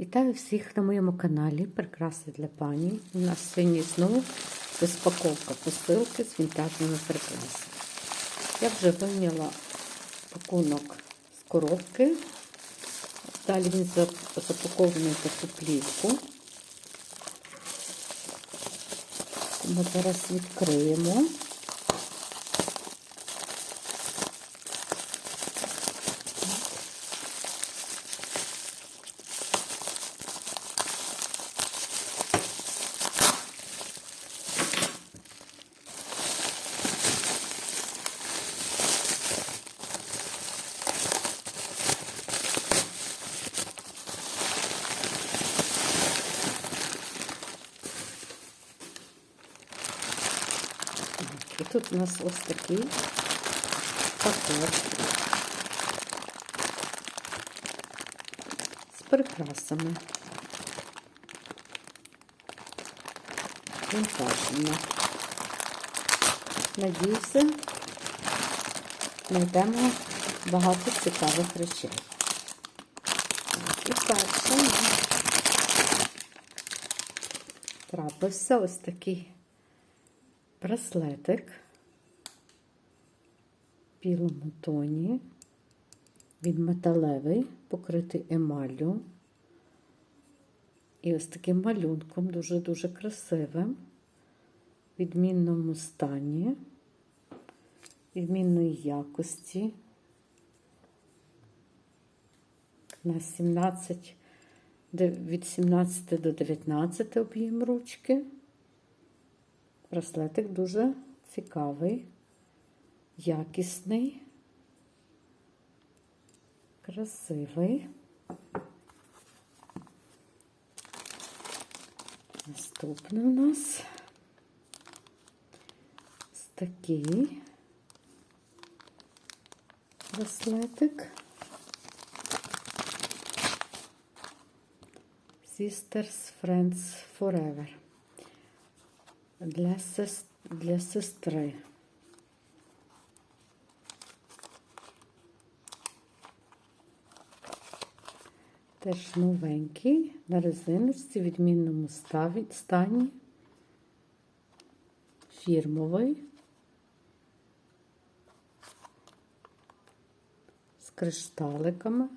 Вітаю всіх на моєму каналі Прикраси для пані. У нас сьогодні знову розпаковка посилки з вінтажними прикрасами. Я вже вийняла пакунок з коробки. Далі він запакований в таку плівку. Ми зараз відкриємо. І тут у нас ось такий пакет з прикрасами. Вінтажними. Надіюся, знайдемо багато цікавих речей. І перше трапився ось такий браслетик білому тоні. Він металевий, покритий емаллю. І ось таким малюнком, дуже-дуже красивим, в відмінному стані, відмінної якості. На 17, від 17 до 19 об'єм ручки. Браслетик дуже цікавий, якісний, красивий. Наступний у нас ось такий браслетик. Sisters Friends Forever для, сес... для сестри. Теж новенький, на резиночці, відмінному стані, фірмовий, з кришталиками.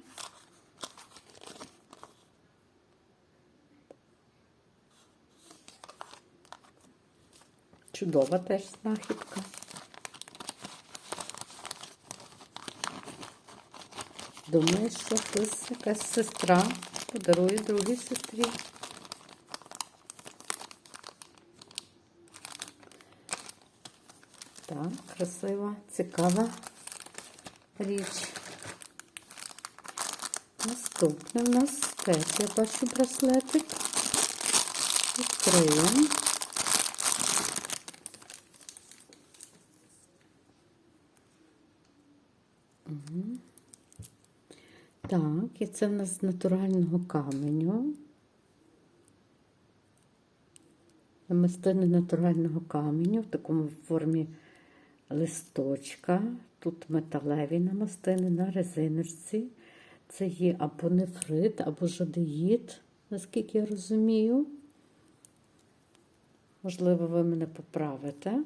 Чудова теж знахідка. Думаю, що хтось якась сестра подарує другій сестрі. Так, красива, цікава річ. Наступний у нас теж я бачу браслетик. Відкриємо. Так, і це в нас з натурального каменю. Намистини натурального каменю в такому формі листочка. Тут металеві намистини на резиночці. Це є або нефрит, або жадеїд, наскільки я розумію. Можливо, ви мене поправите.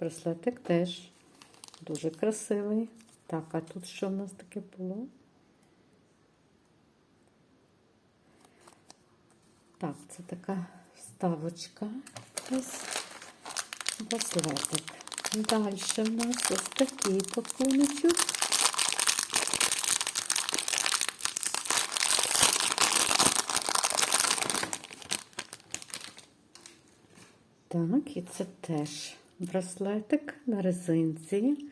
Браслетик теж дуже красивий. Так, а тут що в нас таке було? Так, це така вставочка. Ось браслетик. Далі в нас ось такий пакуночок. Так, і це теж браслетик на резинці,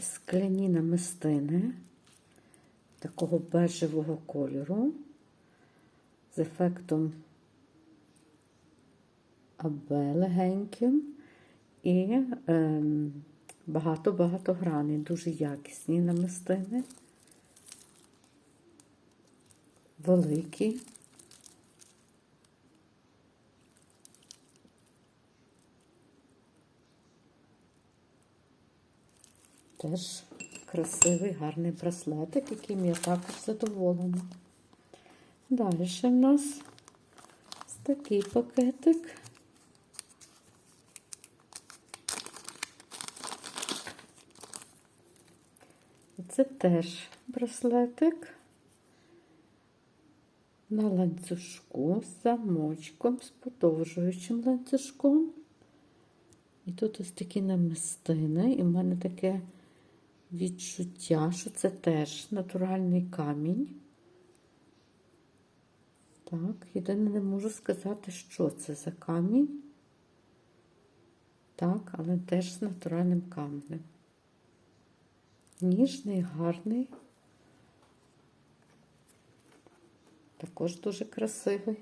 скляні намистини такого бежевого кольору з ефектом абе легеньким і ем, багато-багато граней, дуже якісні намистини, великі. Теж красивий, гарний браслетик, яким я також задоволена. Далі в нас такий пакетик. Це теж браслетик на ланцюжку з замочком, з подовжуючим ланцюжком. І тут ось такі намистини, і в мене таке відчуття, що це теж натуральний камінь. Так, єдине не можу сказати, що це за камінь. Так, але теж з натуральним каменем. Ніжний, гарний. Також дуже красивий.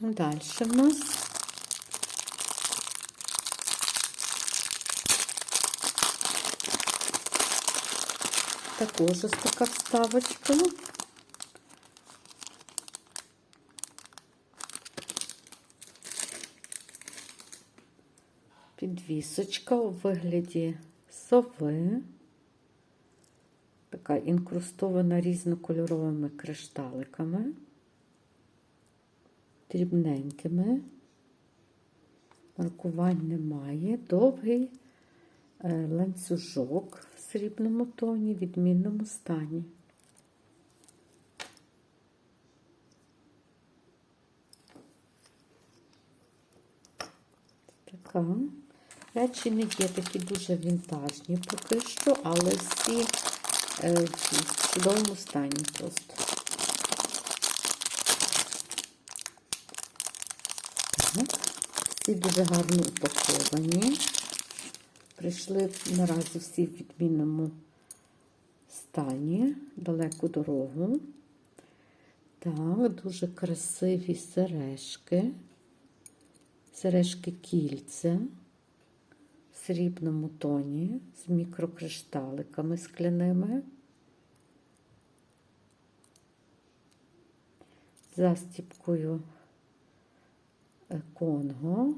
Далі в нас також ось така вставочка. Підвісочка у вигляді сови, така інкрустована різнокольоровими кришталиками, дрібненькими, маркувань немає, довгий е, ланцюжок в срібному тоні, відмінному стані. Така. Речі не є такі дуже вінтажні поки що, але всі е, в чудовому стані просто. Всі дуже гарно упаковані. Прийшли наразі всі в відмінному стані, далеку дорогу. Так, дуже красиві сережки. Сережки кільця срібному тоні з мікрокришталиками скляними. Застіпкою е, Конго.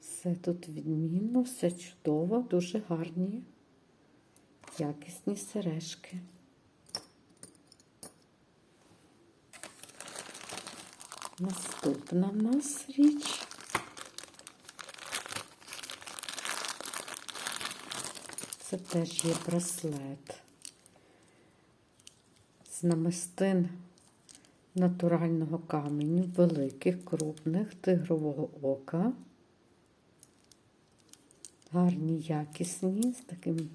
Все тут відмінно, все чудово, дуже гарні, якісні сережки. Наступна в нас річ. Це теж є браслет з намистин натурального каменю, великих, крупних, тигрового ока. Гарні, якісні, з таким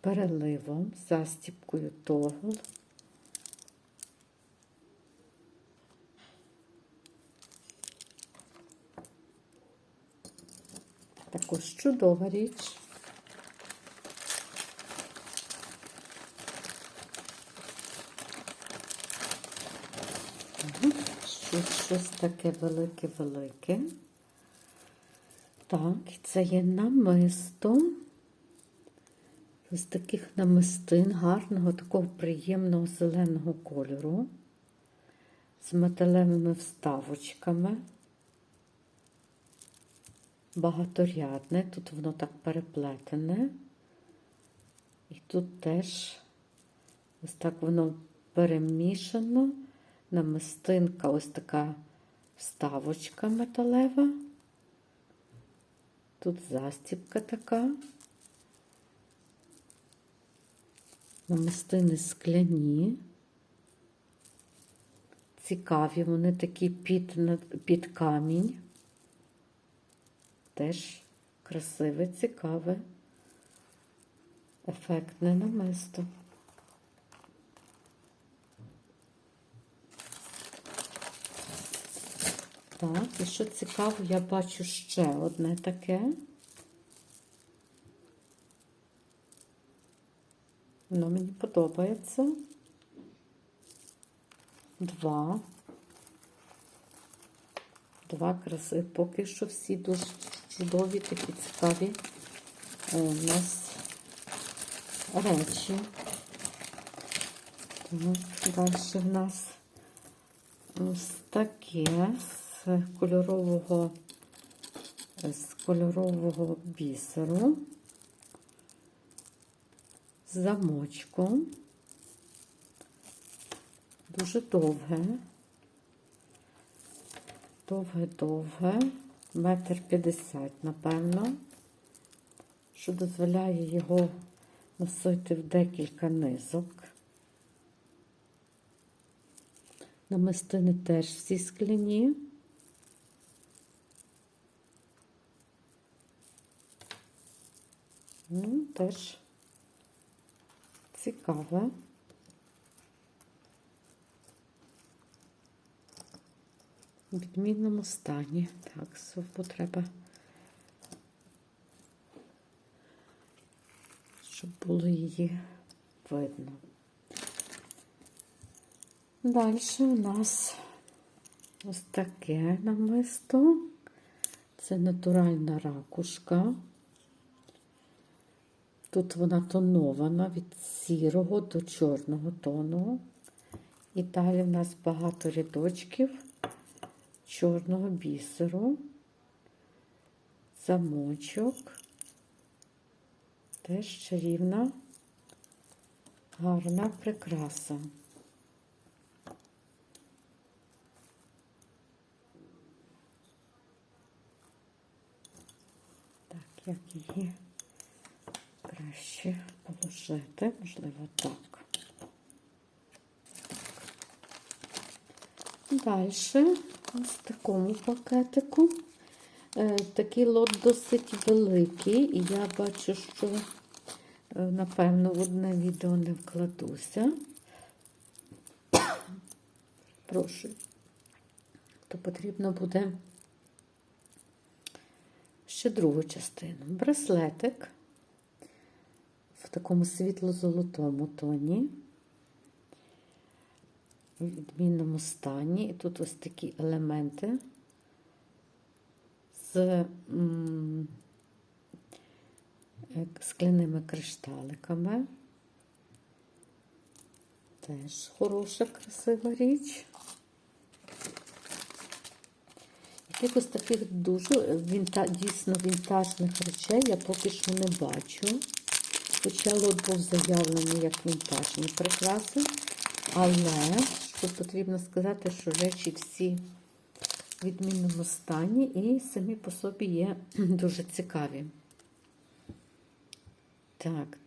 переливом, застіпкою тогл. Також чудова річ. Щось, щось таке велике-велике. Так, це є намисто. Ось таких намистин гарного, такого приємного зеленого кольору, з металевими вставочками. Багаторядне, тут воно так переплетене. І тут теж ось так воно перемішано. Намистинка, ось така вставочка металева. Тут застіпка така. Намистини скляні. Цікаві, вони такі під, під камінь. Теж красиве, цікаве, ефектне намисто. Так, і що цікаво, я бачу ще одне таке. Воно мені подобається. Два. Два краси. Поки що всі дуже чудові, такі цікаві е, у нас речі. Далі в нас ось таке з кольорового, з кольорового бісеру. з замочком. Дуже довге. Довге-довге. Метр п'ятдесят, напевно, що дозволяє його носити в декілька низок. Намистини теж всі скляні. Ну, теж цікаве. В відмінному стані. Так, сову треба, щоб було її видно. Далі у нас ось таке намисто. Це натуральна ракушка. Тут вона тонована від сірого до чорного тону. І далі в нас багато рядочків чорного бісеру, замочок, теж чарівна, гарна прикраса. Так, як її краще положити, можливо, так. Далі, ось в такому пакетику. Е, Такий лот досить великий, і я бачу, що, е, напевно, в одне відео не вкладуся. Прошу, то потрібно буде ще другу частину. Браслетик в такому світло-золотому тоні в відмінному стані. І тут ось такі елементи з скляними кришталиками. Теж хороша, красива річ. Якихось таких дуже вінта, дійсно вінтажних речей я поки що не бачу. Лот був заявлений як вінтажні прикраси. Але що потрібно сказати, що речі всі в відмінному стані і самі по собі є дуже цікаві. Так,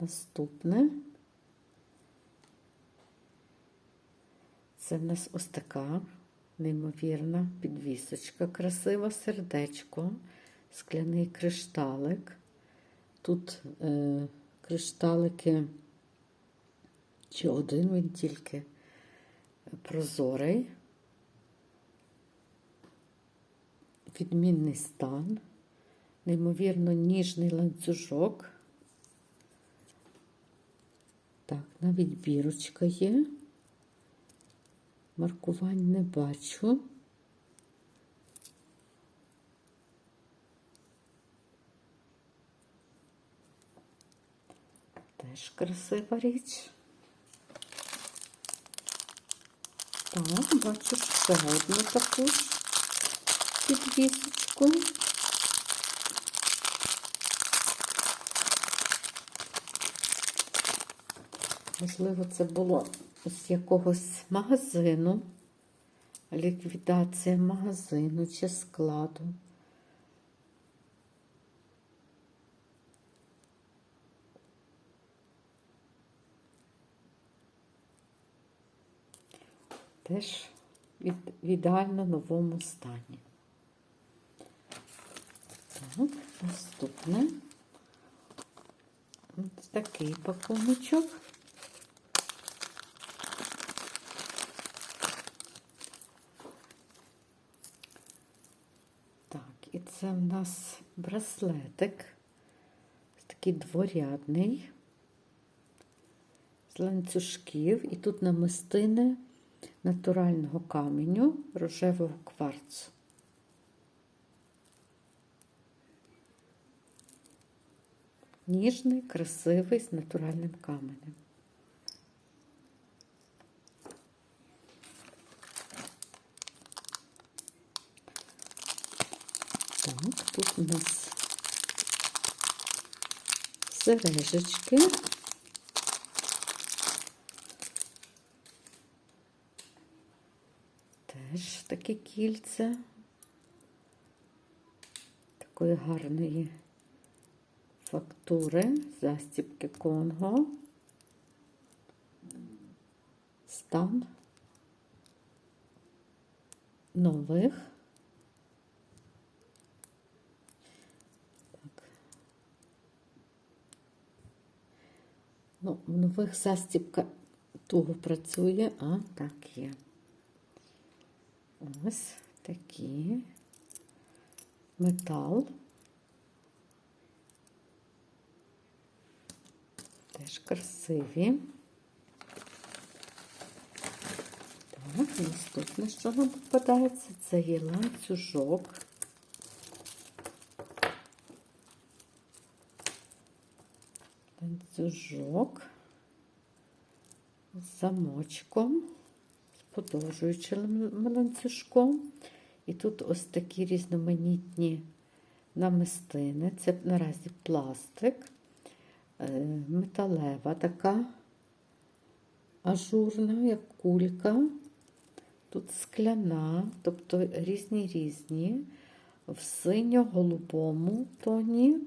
наступне. Це в нас ось така неймовірна підвісочка, красива сердечко, скляний кришталик. Тут е, кришталики, чи один він тільки прозорий, відмінний стан, неймовірно ніжний ланцюжок. Так, навіть бірочка є. Маркувань не бачу. Теж красива річ. Так, бачу ще одну таку підвісочку. Можливо, це було з якогось магазину, ліквідація магазину чи складу. Теж в ідеально новому стані. Так, наступне ось такий пакуночок. Так, і це в нас браслетик, такий дворядний, з ланцюжків, і тут намистини натурального каменю рожевого кварцу. Ніжний, красивий з натуральним каменем. Так, тут у нас сережечки. Теж таке кільце. Такої гарної фактури, застібки Конго. Стан нових. Так. Ну, в нових застібка туго працює, а так є. Ось такі. Метал. Теж красиві. Так, наступне, що нам попадається, це є ланцюжок. Ланцюжок з замочком, подовжуючим ланцюжком. І тут ось такі різноманітні намистини. Це наразі пластик, е, металева така ажурна, як кулька. Тут скляна, тобто різні різні, в синьо-голубому тоні,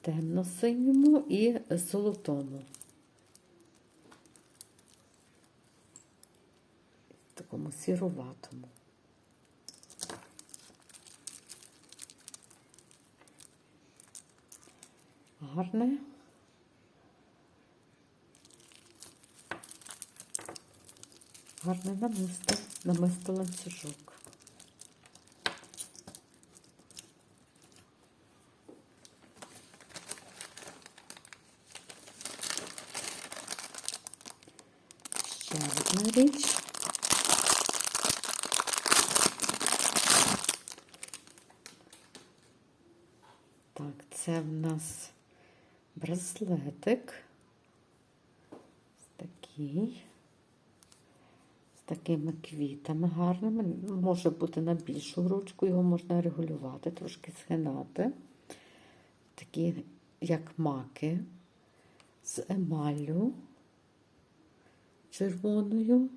темно-синьому і золотому. Такому сіруватому. Гарне. Гарне намисто, намисто ланцюжок. Ще одна річ. Так, це в нас браслетик. Такий. З такими квітами гарними. Може бути на більшу ручку, його можна регулювати, трошки згинати. Такі, як маки, з емаллю червоною,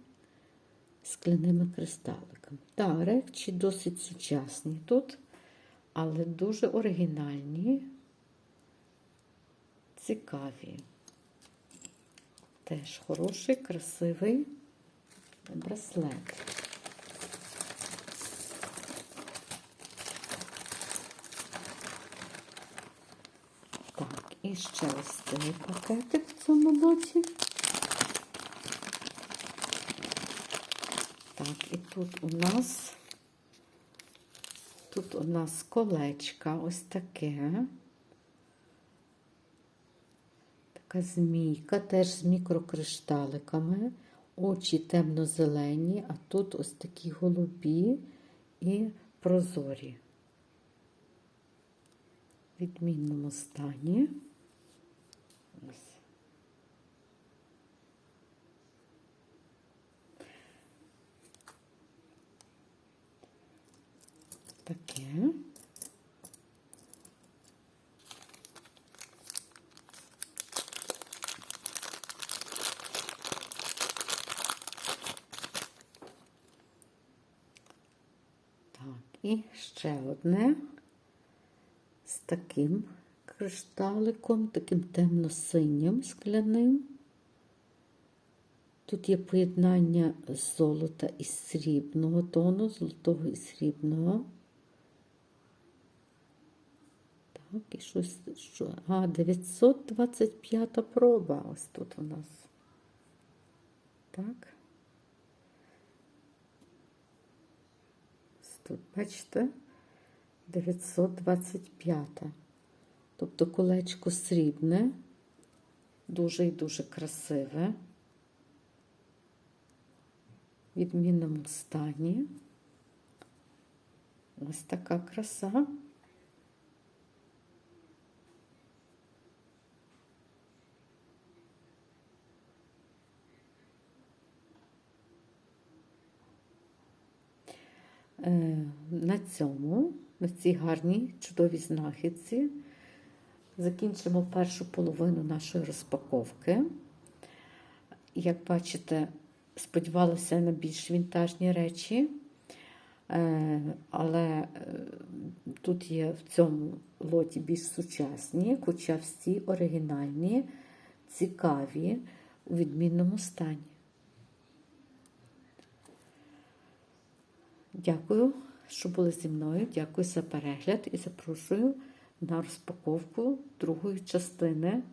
скляними кристаликами. Так, речі досить сучасні тут, але дуже оригінальні, цікаві. Теж хороший, красивий браслет. Так, і ще ось цей пакетик в цьому боці. Так, і тут у нас тут у нас колечка ось таке. Така змійка, теж з мікрокришталиками. Очі темно-зелені, а тут ось такі голубі і прозорі. В відмінному стані. Ось. Таке. Так, і ще одне з таким кришталиком, таким темно-синім скляним. Тут є поєднання золота і срібного тону, золотого і срібного. Так, і щось, що, а, 925 проба ось тут у нас. Так. Тут, бачите, 925. Тобто колечко срібне, дуже і дуже красиве, в відмінному стані. Ось така краса. На цьому, на цій гарній чудовій знахідці, Закінчимо першу половину нашої розпаковки. Як бачите, сподівалася на більш вінтажні речі, Е, але е, тут є в цьому лоті більш сучасні, хоча всі оригінальні, цікаві, у відмінному стані. Дякую, що були зі мною. Дякую за перегляд і запрошую на розпаковку другої частини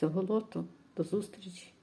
цього лоту. До зустрічі!